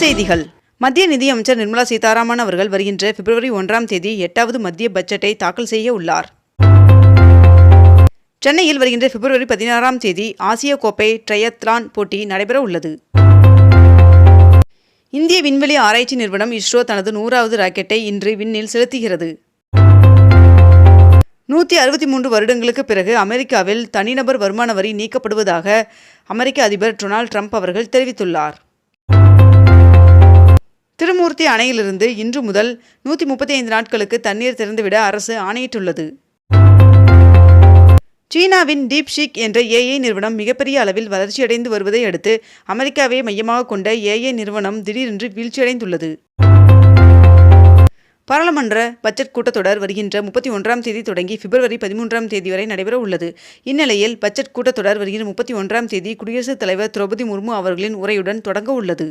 செய்திகள். மத்திய நிதியமைச்சர் நிர்மலா சீதாராமன் அவர்கள் வருகின்ற பிப்ரவரி ஒன்றாம் தேதி எட்டாவது மத்திய பட்ஜெட்டை தாக்கல் செய்ய உள்ளார். சென்னையில் வருகின்ற பிப்ரவரி பதினாறாம் தேதி ஆசிய கோப்பை ட்ரையத்லான் போட்டி நடைபெற உள்ளது. இந்திய விண்வெளி ஆராய்ச்சி நிறுவனம் இஸ்ரோ தனது நூறாவது ராக்கெட்டை இன்று விண்ணில் செலுத்துகிறது. நூற்றி அறுபத்தி மூன்று வருடங்களுக்கு பிறகு அமெரிக்காவில் தனிநபர் வருமான வரி நீக்கப்படுவதாக அமெரிக்க அதிபர் டொனால்ட் ட்ரம்ப் அவர்கள் தெரிவித்துள்ளார். திருமூர்த்தி அணையிலிருந்து இன்று முதல் நூற்றி முப்பத்தி ஐந்து நாட்களுக்கு தண்ணீர் திறந்துவிட அரசு ஆணையிட்டுள்ளது. சீனாவின் டீப்ஷீக் என்ற ஏஐ நிறுவனம் மிகப்பெரிய அளவில் வளர்ச்சியடைந்து வருவதை அடுத்து அமெரிக்காவை மையமாக கொண்ட ஏஐ நிறுவனம் திடீரென்று வீழ்ச்சியடைந்துள்ளது. பாராளுமன்ற பட்ஜெட் கூட்டத்தொடர் வருகின்ற முப்பத்தி ஒன்றாம் தேதி தொடங்கி பிப்ரவரி பதிமூன்றாம் தேதி வரை நடைபெற உள்ளது. இந்நிலையில் பட்ஜெட் கூட்டத்தொடர் வருகின்ற முப்பத்தி ஒன்றாம் தேதி குடியரசுத் தலைவர் திரௌபதி முர்மு அவர்களின் உரையுடன் தொடங்க உள்ளது.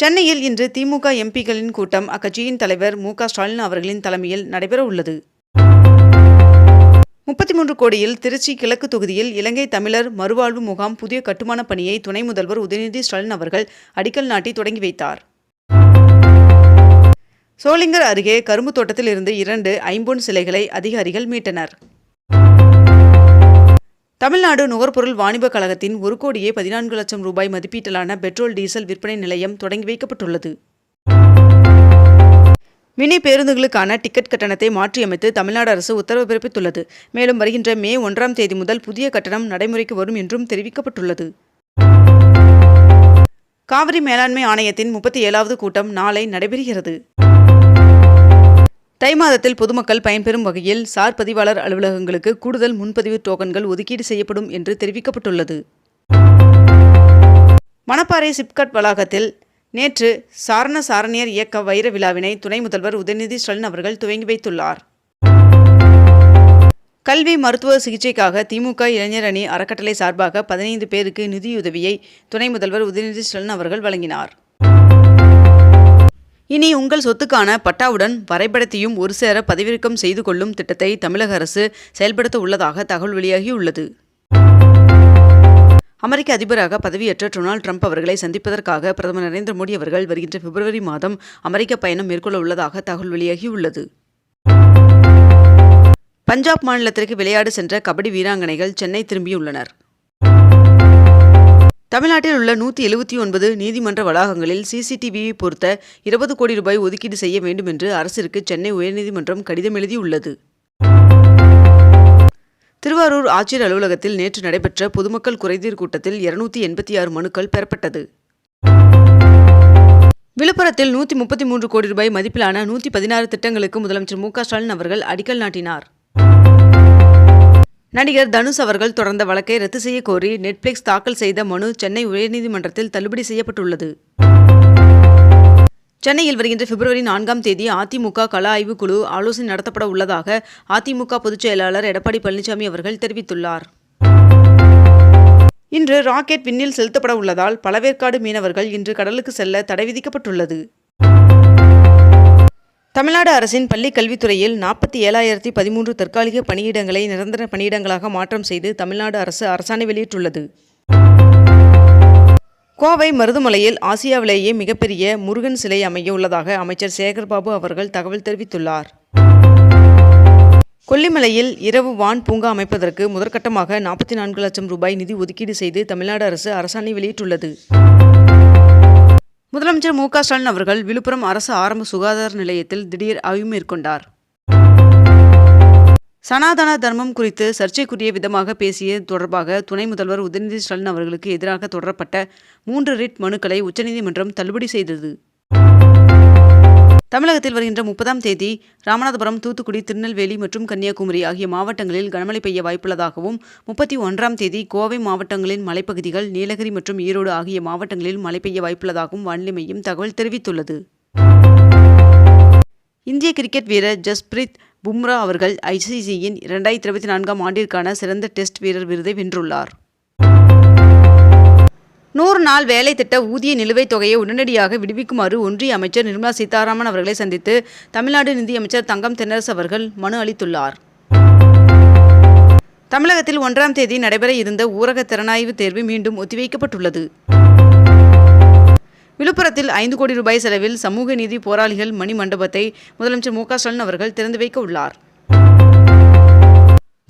சென்னையில் இன்று திமுக எம்பிகளின் கூட்டம் அக்கட்சியின் தலைவர் மு க ஸ்டாலின் அவர்களின் தலைமையில் நடைபெற உள்ளது. முப்பத்தி மூன்று கோடியில் திருச்சி கிழக்கு தொகுதியில் இலங்கை தமிழர் மறுவாழ்வு முகாம் புதிய கட்டுமான பணியை துணை முதல்வர் உதயநிதி ஸ்டாலின் அவர்கள் அடிக்கல் நாட்டி தொடங்கி வைத்தார். சோளிங்கர் அருகே கரும்பு தோட்டத்தில் இருந்து இரண்டு ஐம்பொன் சிலைகளை அதிகாரிகள் மீட்டனர். தமிழ்நாடு நுகர்பொருள் வாணிபக் கழகத்தின் ஒரு கோடியே பதினான்கு லட்சம் ரூபாய் மதிப்பீட்டிலான பெட்ரோல் டீசல் விற்பனை நிலையம் தொடங்கி வைக்கப்பட்டுள்ளது. மினி பேருந்துகளுக்கான டிக்கெட் கட்டணத்தை மாற்றியமைத்து தமிழ்நாடு அரசு உத்தரவு பிறப்பித்துள்ளது. மேலும் வருகின்ற மே ஒன்றாம் தேதி முதல் புதிய கட்டணம் நடைமுறைக்கு வரும் என்றும் தெரிவிக்கப்பட்டுள்ளது. காவிரி மேலாண்மை ஆணையத்தின் முப்பத்தி ஏழாவது கூட்டம் நாளை நடைபெறுகிறது. தை மாதத்தில் பொதுமக்கள் பயன்பெறும் வகையில் சார் பதிவாளர் அலுவலகங்களுக்கு கூடுதல் முன்பதிவு டோக்கன்கள் ஒதுக்கீடு செய்யப்படும் என்று தெரிவிக்கப்பட்டுள்ளது. மணப்பாறை சிப்கட் வளாகத்தில் நேற்று சாரண சாரணியர் இயக்க வைர விழாவினை துணை முதல்வர் உதயநிதி ஸ்டாலின் அவர்கள் துவங்கி வைத்துள்ளார். கல்வி மருத்துவ சிகிச்சைக்காக திமுக இளைஞர் அணி அறக்கட்டளை சார்பாக பதினைந்து பேருக்கு நிதியுதவியை துணை முதல்வர் உதயநிதி ஸ்டாலின் அவர்கள் வழங்கினார். இனி உங்கள் சொத்துக்கான பட்டாவுடன் வரைபடத்தையும் ஒரு சேர பதிவிறக்கம் செய்து கொள்ளும் திட்டத்தை தமிழக அரசு செயல்படுத்த உள்ளதாக தகவல் வெளியாகியுள்ளது. அமெரிக்க அதிபராக பதவியேற்ற டொனால்ட் ட்ரம்ப் அவர்களை சந்திப்பதற்காக பிரதமர் நரேந்திர மோடி அவர்கள் வருகின்ற பிப்ரவரி மாதம் அமெரிக்க பயணம் மேற்கொள்ள உள்ளதாக தகவல் வெளியாகியுள்ளது. பஞ்சாப் மாநிலத்திற்கு விளையாடு சென்ற கபடி வீராங்கனைகள் சென்னை திரும்பியுள்ளனர். தமிழ்நாட்டில் உள்ள நூற்றி எழுபத்தி ஒன்பது நீதிமன்ற வளாகங்களில் சிசிடிவியை பொருத்த இருபது கோடி ரூபாய் ஒதுக்கீடு செய்ய வேண்டும் என்று அரசிற்கு சென்னை உயர்நீதிமன்றம் கடிதம் எழுதியுள்ளது. திருவாரூர் ஆட்சியர் அலுவலகத்தில் நேற்று நடைபெற்ற பொதுமக்கள் குறைதீர் கூட்டத்தில் இருநூத்தி எண்பத்தி ஆறு மனுக்கள் பெறப்பட்டது. விழுப்புரத்தில் நூற்றி முப்பத்தி மூன்று கோடி ரூபாய் மதிப்பிலான நூற்றி பதினாறு திட்டங்களுக்கு முதலமைச்சர் மு க ஸ்டாலின் அவர்கள் அடிக்கல் நாட்டினார். நடிகர் தனுஷ் அவர்கள் தொடர்ந்த வழக்கை ரத்து செய்ய கோரி நெட்ஃபிளிக்ஸ் தாக்கல் செய்த மனு சென்னை உயர்நீதிமன்றத்தில் தள்ளுபடி செய்யப்பட்டுள்ளது. சென்னையில் வருகின்ற பிப்ரவரி நான்காம் தேதி அதிமுக கள ஆய்வுக் குழு ஆலோசனை நடத்தப்பட உள்ளதாக அதிமுக பொதுச் செயலாளர் எடப்பாடி பழனிசாமி அவர்கள் தெரிவித்துள்ளார். இன்று ராக்கெட் விண்ணில் செலுத்தப்பட உள்ளதால் பழவேற்காடு மீனவர்கள் இன்று கடலுக்கு செல்ல தடை விதிக்கப்பட்டுள்ளது. தமிழ்நாடு அரசின் பள்ளி கல்வித்துறையில் நாற்பத்தி ஏழாயிரத்தி பதிமூன்று தற்காலிக பணியிடங்களை நிரந்தர பணியிடங்களாக மாற்றம் செய்து தமிழ்நாடு அரசு அரசாணை வெளியிட்டுள்ளது. கோவை மருதுமலையில் ஆசியாவிலேயே மிகப்பெரிய முருகன் சிலை அமைய உள்ளதாக அமைச்சர் சேகர்பாபு அவர்கள் தகவல் தெரிவித்துள்ளார். கொல்லிமலையில் இரவு வான் பூங்கா அமைப்பதற்கு முதற்கட்டமாக நாற்பத்தி நான்கு லட்சம் ரூபாய் நிதி ஒதுக்கீடு செய்து தமிழ்நாடு அரசு அரசாணை வெளியிட்டுள்ளது. முதலமைச்சர் மு க ஸ்டாலின் அவர்கள் விழுப்புரம் அரசு ஆரம்ப சுகாதார நிலையத்தில் திடீர் ஆய்வு மேற்கொண்டார். சனாதன தர்மம் குறித்து சர்ச்சைக்குரிய விதமாக பேசிய தொடர்பாக துணை முதல்வர் உதயநிதி ஸ்டாலின் அவர்களுக்கு எதிராக தொடரப்பட்ட மூன்று ரிட் மனுக்களை உச்சநீதிமன்றம் தள்ளுபடி செய்தது. தமிழகத்தில் வருகின்ற முப்பதாம் தேதி ராமநாதபுரம் தூத்துக்குடி திருநெல்வேலி மற்றும் கன்னியாகுமரி ஆகிய மாவட்டங்களில் கனமழை பெய்ய வாய்ப்புள்ளதாகவும் முப்பத்தி ஒன்றாம் தேதி கோவை மாவட்டங்களின் மலைப்பகுதிகள் நீலகிரி மற்றும் ஈரோடு ஆகிய மாவட்டங்களில் மழை பெய்ய வாய்ப்புள்ளதாகவும் வானிலை மையம் தகவல் தெரிவித்துள்ளது. இந்திய கிரிக்கெட் வீரர் ஜஸ்பிரீத் பும்ரா அவர்கள் ஐசிசியின் இரண்டாயிரத்தி இருபத்தி நான்காம் ஆண்டிற்கான சிறந்த டெஸ்ட் வீரர் விருதை வென்றுள்ளார். நூறு நாள் வேலை திட்ட ஊதிய நிலுவைத் தொகையை உடனடியாக விடுவிக்குமாறு ஒன்றிய அமைச்சர் நிர்மலா சீதாராமன் அவர்களை சந்தித்து தமிழ்நாடு நிதியமைச்சர் தங்கம் தென்னரசு அவர்கள் மனு அளித்துள்ளார். தமிழகத்தில் ஒன்றாம் தேதி நடைபெற இருந்த ஊரக திறனாய்வு தேர்வு மீண்டும் ஒத்திவைக்கப்பட்டுள்ளது. விழுப்புரத்தில் ஐந்து கோடி ரூபாய் செலவில் சமூக நீதி போராளிகள் மணி மண்டபத்தை முதலமைச்சர் மு க ஸ்டாலின் அவர்கள் திறந்து வைக்க உள்ளார்.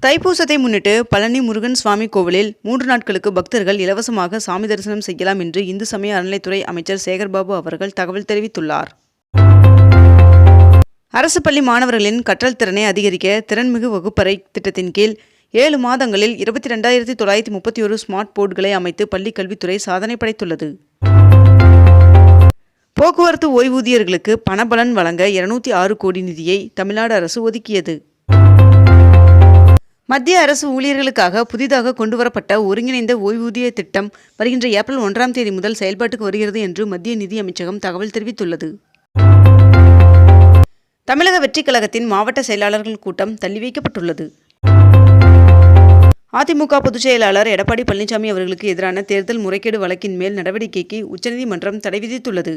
தைப்பூசத்தை முன்னிட்டு பழனி முருகன் சுவாமி கோவிலில் மூன்று நாட்களுக்கு பக்தர்கள் இலவசமாக சாமி தரிசனம் செய்யலாம் என்று இந்து சமய அறநிலைத்துறை அமைச்சர் சேகர்பாபு அவர்கள் தகவல் தெரிவித்துள்ளார். அரசு பள்ளி மாணவர்களின் கற்றல் திறனை அதிகரிக்க திறன்மிகு வகுப்பறை திட்டத்தின் கீழ் ஏழு மாதங்களில் இருபத்தி ரெண்டாயிரத்தி தொள்ளாயிரத்தி முப்பத்தி ஒரு ஸ்மார்ட் போர்டுகளை அமைத்து பள்ளிக் கல்வித்துறை சாதனை படைத்துள்ளது. போக்குவரத்து ஓய்வூதியர்களுக்கு பணபலன் வழங்க இருநூத்தி ஆறு கோடி நிதியை தமிழ்நாடு அரசு ஒதுக்கியது. மத்திய அரசு ஊழியர்களுக்காக புதிதாக கொண்டுவரப்பட்ட ஒருங்கிணைந்த ஓய்வூதிய திட்டம் வருகின்ற ஏப்ரல் ஒன்றாம் தேதி முதல் செயல்பாட்டுக்கு வருகிறது என்று மத்திய நிதி அமைச்சகம் தகவல் தெரிவித்துள்ளது. தமிழக வெற்றிக் கழகத்தின் மாவட்ட செயலாளர்கள் கூட்டம் தள்ளி வைக்கப்பட்டுள்ளது. அதிமுக பொதுச் செயலாளர் எடப்பாடி பழனிசாமி அவர்களுக்கு எதிரான தேர்தல் முறைகேடு வழக்கின் மேல் நடவடிக்கைக்கு உச்சநீதிமன்றம் தடை விதித்துள்ளது.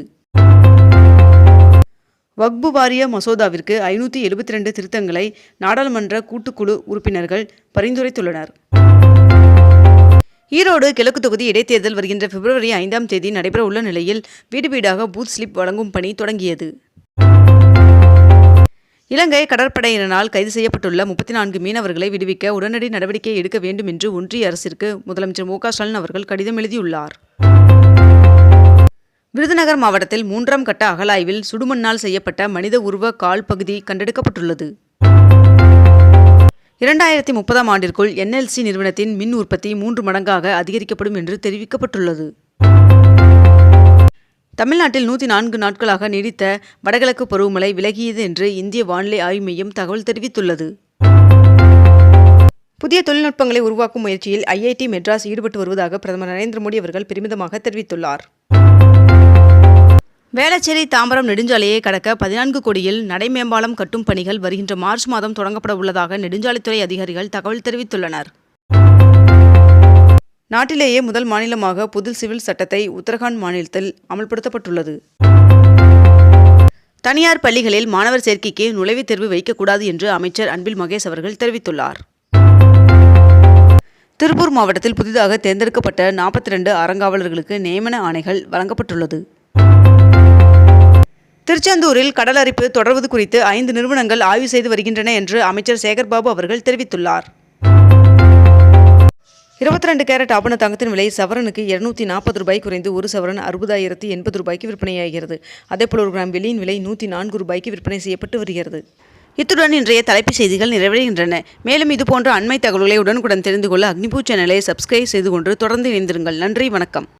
வக்பு வாரிய மசோதாவிற்கு ஐநூற்றி எழுபத்தி ரெண்டு திருத்தங்களை நாடாளுமன்ற கூட்டுக்குழு உறுப்பினர்கள் பரிந்துரைத்துள்ளனர். ஈரோடு கிழக்கு தொகுதி இடைத்தேர்தல் வருகின்ற பிப்ரவரி ஐந்தாம் தேதி நடைபெற உள்ள நிலையில் வீடு வீடாக பூத் ஸ்லிப் வழங்கும் பணி தொடங்கியது. இலங்கை கடற்படையினரால் கைது செய்யப்பட்டுள்ள முப்பத்தி நான்கு மீனவர்களை விடுவிக்க உடனடி நடவடிக்கை எடுக்க வேண்டும் என்று ஒன்றிய அரசிற்கு முதலமைச்சர் மு க ஸ்டாலின் அவர்கள் கடிதம் எழுதியுள்ளார். விருதுநகர் மாவட்டத்தில் மூன்றாம் கட்ட அகலாய்வில் சுடுமண்ணால் செய்யப்பட்ட மனித உருவ கால் பகுதி கண்டெடுக்கப்பட்டுள்ளது. இரண்டாயிரத்தி முப்பதாம் ஆண்டிற்குள் என்எல்சி நிறுவனத்தின் மின் உற்பத்தி மூன்று மடங்காக அதிகரிக்கப்படும் என்று தெரிவிக்கப்பட்டுள்ளது. தமிழ்நாட்டில் நூற்றி நான்கு நாட்களாக நீடித்த வடகிழக்கு பருவமழை விலகியது என்று இந்திய வானிலை ஆய்வு மையம் தகவல் தெரிவித்துள்ளது. புதிய தொழில்நுட்பங்களை உருவாக்கும் முயற்சியில் ஐஐடி மெட்ராஸ் ஈடுபட்டு வருவதாக பிரதமர் நரேந்திர மோடி அவர்கள் பெருமிதமாக தெரிவித்துள்ளார். வேளச்சேரி தாம்பரம் நெடுஞ்சாலையை கடக்க பதினான்கு கோடியில் நடைமேம்பாலம் கட்டும் பணிகள் வருகின்ற மார்ச் மாதம் தொடங்கப்பட உள்ளதாக நெடுஞ்சாலைத்துறை அதிகாரிகள் தகவல் தெரிவித்துள்ளனர். நாட்டிலேயே முதல் மாநிலமாக புது சிவில் சட்டத்தை உத்தரகாண்ட் மாநிலத்தில் அமல்படுத்தப்பட்டுள்ளது. தனியார் பள்ளிகளில் மாணவர் சேர்க்கைக்கு நுழைவுத் தேர்வு வைக்கக்கூடாது என்று அமைச்சர் அன்பில் மகேஷ் அவர்கள் தெரிவித்துள்ளார். திருப்பூர் மாவட்டத்தில் புதிதாக தேர்ந்தெடுக்கப்பட்ட நாற்பத்தி ரெண்டு அறங்காவலர்களுக்கு நியமன ஆணைகள் வழங்கப்பட்டுள்ளது. திருச்செந்தூரில் கடல் அரிப்பு தொடர்வது குறித்து ஐந்து நிறுவனங்கள் ஆய்வு செய்து வருகின்றன என்று அமைச்சர் சேகர்பாபு அவர்கள் தெரிவித்துள்ளார். இருபத்தி ரெண்டு கேரட் ஆபண தங்கத்தின் விலை சவரனுக்கு இருநூத்தி நாற்பது ரூபாய் குறைந்து ஒரு சவரன் அறுபதாயிரத்தி எண்பது ரூபாய்க்கு விற்பனையாகிறது. அதேபோல் ஒரு கிராம் வெள்ளியின் விலை நூற்றி நான்கு ரூபாய்க்கு விற்பனை செய்யப்பட்டு வருகிறது. இத்துடன் இன்றைய தலைப்புச் செய்திகள் நிறைவடைகின்றன. மேலும் இதுபோன்ற அண்மை தகவல்களை உடனுக்குடன் தெரிந்து கொள்ள அக்னிபூ சேனலை சப்ஸ்கிரைப் செய்து கொண்டு தொடர்ந்து இணைந்திருங்கள். நன்றி வணக்கம்.